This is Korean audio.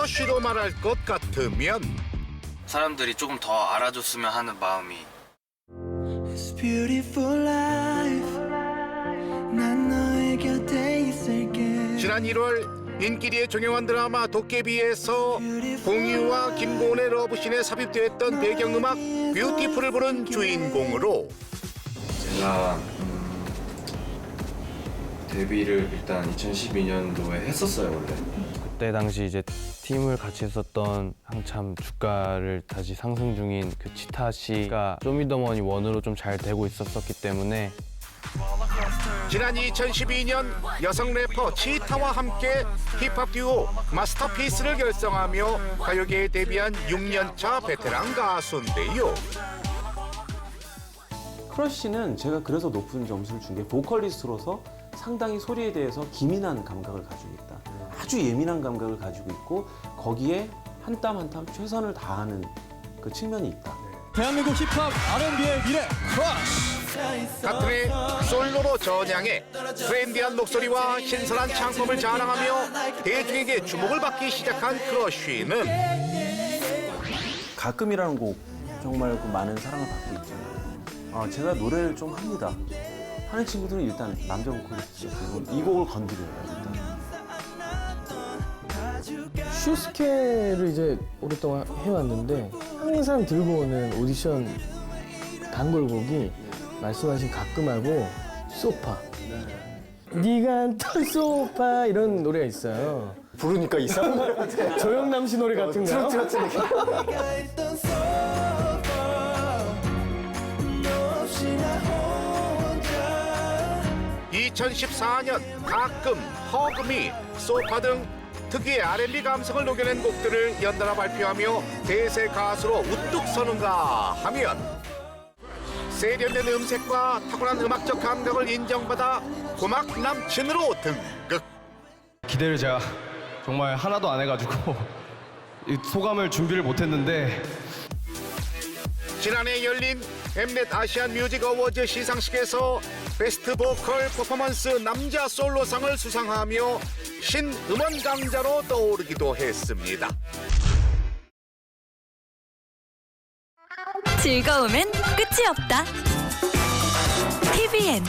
크러쉬로 말할 것 같으면? 사람들이 조금 더 알아줬으면 하는 마음이. It's beautiful life. 난 너의 곁에 있을게. 지난 1월 인기리의 종영한 드라마 도깨비에서 공유와 김고은의 러브씬에 삽입되었던 배경음악 뷰티풀을 부른 주인공으로. 제가 음, 데뷔를 일단 2012년도에 했었어요 원래 그때 당시 이제 팀을 같이 했었던 한참 주가를 다시 상승 중인 그 치타 씨가 쇼미더머니 원으로 좀 잘 되고 있었었기 때문에 지난 2012년 여성 래퍼 치타와 함께 힙합 듀오 마스터피스를 결성하며 가요계에 데뷔한 6년차 베테랑 가수인데요. 크러쉬는 제가 그래서 높은 점수를 준 게 보컬리스트로서 상당히 소리에 대해서 기민한 감각을 가지고 있다. 아주 예민한 감각을 가지고 있고 거기에 한 땀 한 땀 최선을 다하는 그 측면이 있다. 대한민국 힙합 R&B의 미래 크러쉬 같은 해 솔로로 전향해 트렌디한 목소리와 신선한 창법을 자랑하며 대중에게 주목을 받기 시작한 크러쉬는 가끔이라는 곡 정말 그 많은 사랑을 받고 있잖아요. 아, 제가 노래를 좀 합니다. 하는 친구들은 일단 남자 보컬리스트죠. 이 곡을 건드려요. 일단. 슈스케를 이제 오랫동안 해왔는데 항상 들고 오는 오디션 단골곡이 말씀하신 가끔하고 소파. 네가 앉던 소파 이런 노래가 있어요. 부르니까 이상한 노래 같아. 조영남 씨 노래 같은가요? 내가 있던 sofa 너 없이 나 혼자 2014년 가끔, 허금이, 소파 등 특유의 R&B 감성을 녹여낸 곡들을 연달아 발표하며 대세 가수로 우뚝 서는가 하면 세련된 음색과 탁월한 음악적 감각을 인정받아 고막 남친으로 등극. 기대를 제가 정말 하나도 안 해가지고 이 소감을 준비를 못했는데 지난해 열린 엠넷 아시안 뮤직 어워즈 시상식에서 베스트 보컬 퍼포먼스 남자 솔로상을 수상하며 신음원 강자로 떠오르기도 했습니다. 즐거움엔 끝이 없다. TVN